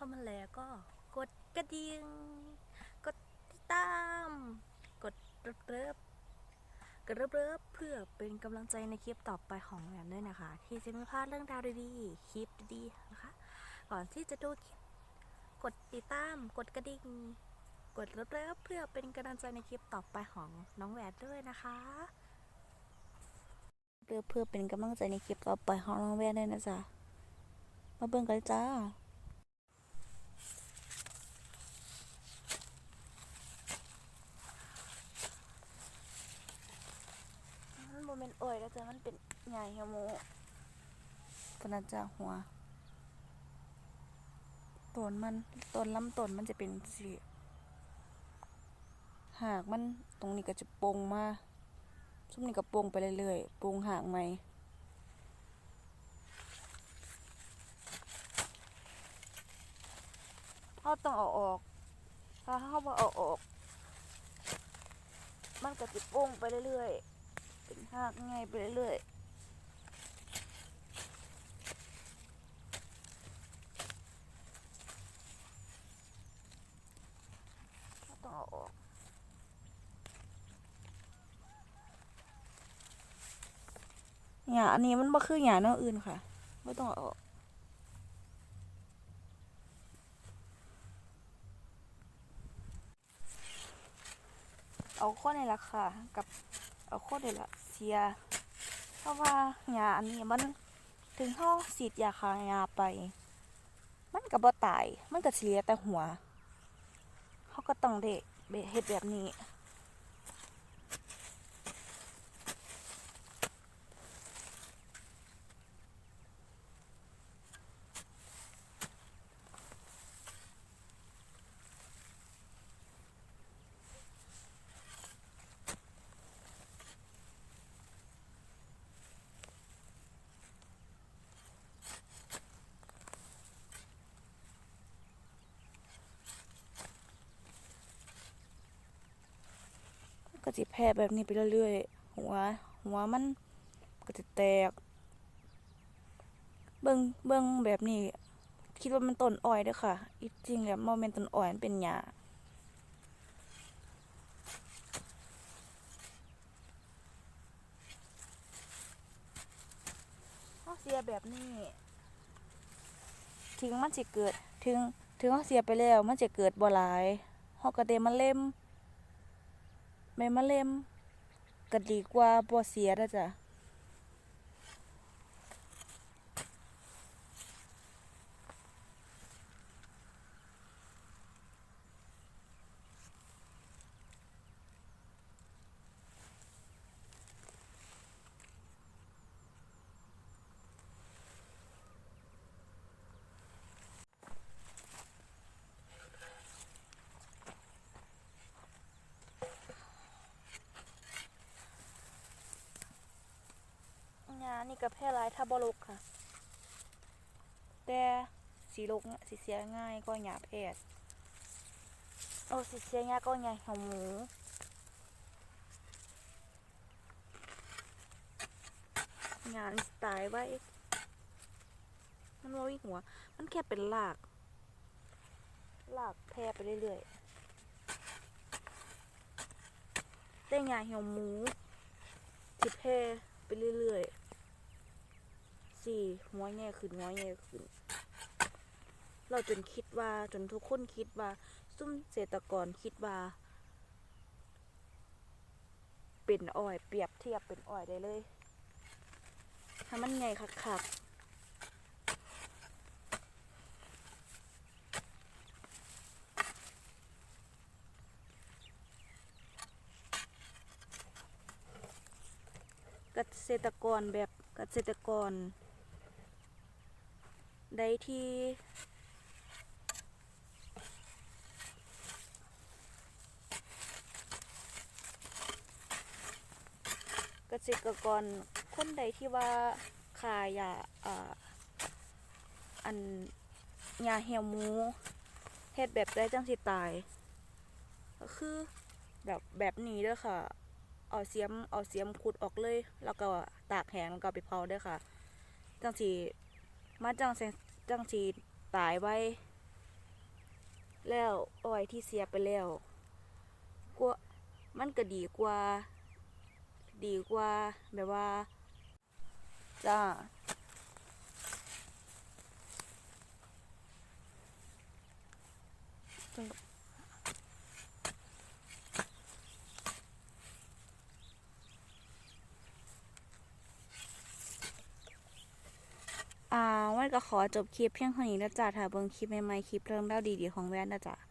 เข้ามาแล้วก็กดกระดิ่งกดติดตาม กดเริบกดเริบเพื่อเป็นกำลังใจในคลิปต่อไปของแหวนด้วยนะคะ ที่จะไม่พลาดเรื่องราวดีๆคลิปดีๆนะคะ ก่อนที่จะดูคลิปกดติดตาม กดกระดิ่งกดเลิฟเพื่อเป็นกำลังใจในคลิปต่อไปของน้องแหวนด้วยนะคะเพื่อเพื่อเป็นกำลังใจในคลิปต่อไปของน้องแหวนด้วยนะจ๊ะมาเบิ่งกันจ้า เมนต์อ่อยแล้วจ้ะมันเป็นใหญ่เฮียโมปนันจะหัวต้นมันต้นลำต้นมันจะเป็นสีหากมันตรงนี้ก็จะโปงมาช่วงนี้ก็โปงไปเรื่อยๆโปงหางใหม่เขาต้องเอาออก ถ้าเขาบ่เอาออก มันก็จะโปงไปเรื่อยๆ เป็นหากง่ายไปเรื่อยๆต้องเอาออกหยาอันนี้มันบ่คือหยาแนวอื่นค่ะไม่ต้องเอาออกเอาข้อในราคากับ เอาโคตรเดียวละเสีย เพราะว่าหญ้าอันนี้มันถึงเฮาฉีดยาฆ่ายาไป มันก็บ่ตาย มันก็เสียแต่หัวเขาก็ต้องเด้เบเฮ็ดแบบนี้ ก็สิแผ่แบบนี้ไปเรื่อยๆ หัว หัวมันก็จะแตก เบิ่งเบิ่งแบบนี้ คิดว่ามันต้นอ้อยด้อค่ะอีจริงแล้วบ่แม่นต้นอ้อยมันเป็นหญ้าเฮาเสียแบบนี้ ถึงมันสิเกิด ถึงถึงเฮาเสียไปแล้ว มันจะเกิดบ่หลายเฮาก็ได้มาเล่ม ไม่มาเล่มก็ดีกว่าบ่เสียนะจ้ะ งานนี่ก็แพร่หลายถ้าบ่ลกค่ะ แต่สีลกเนี่ยสิเสียง่ายก็หยาแพทย์โอ้สิเสียง่ายก็หยาหัวหมูงานตายไว้ มันว่าวิหัว มันแค่เป็นลากลากแพร่ไปเรื่อยๆแต่หยาเหี่ยวหมูสิแพร่ไปเรื่อยๆ สี่หัวแง่ขึ้นหัวแง่ขึ้น เราจนคิดว่าจนทุกคนคิดว่า ซุ่มเกษตรกรคิดว่า เป็นอ้อย เปรียบเทียบเป็นอ้อยได้เลยถ้ามันใหญ่คักๆเกษตรกรแบบเกษตรกร ได้ที่เกษตรกรคนใดที่ว่าขายยาอ่าอันยาเหี่ยวมูเฮ็ดแบบได้จังสิตาย ก็คือแบบแบบนี้ด้อค่ะ เอาเสียมเอาเสียมขุดออกเลย แล้วก็ตากแห้งแล้วก็ไปเผาด้อค่ะ จังสิ มาจังสิจังสีตายไว้ แล้วอ้อยที่เสียไปแล้วกัวมันก็ดีกว่า ดีกว่าแบบว่า จ้าอ่าวัน ก็ขอจบคลิปเพียงเท่านี้นะจ๊ะถ้าเบิ่งคลิปใหม่ๆคลิปเรื่องเล่าดีๆของแว่นนะจ๊ะ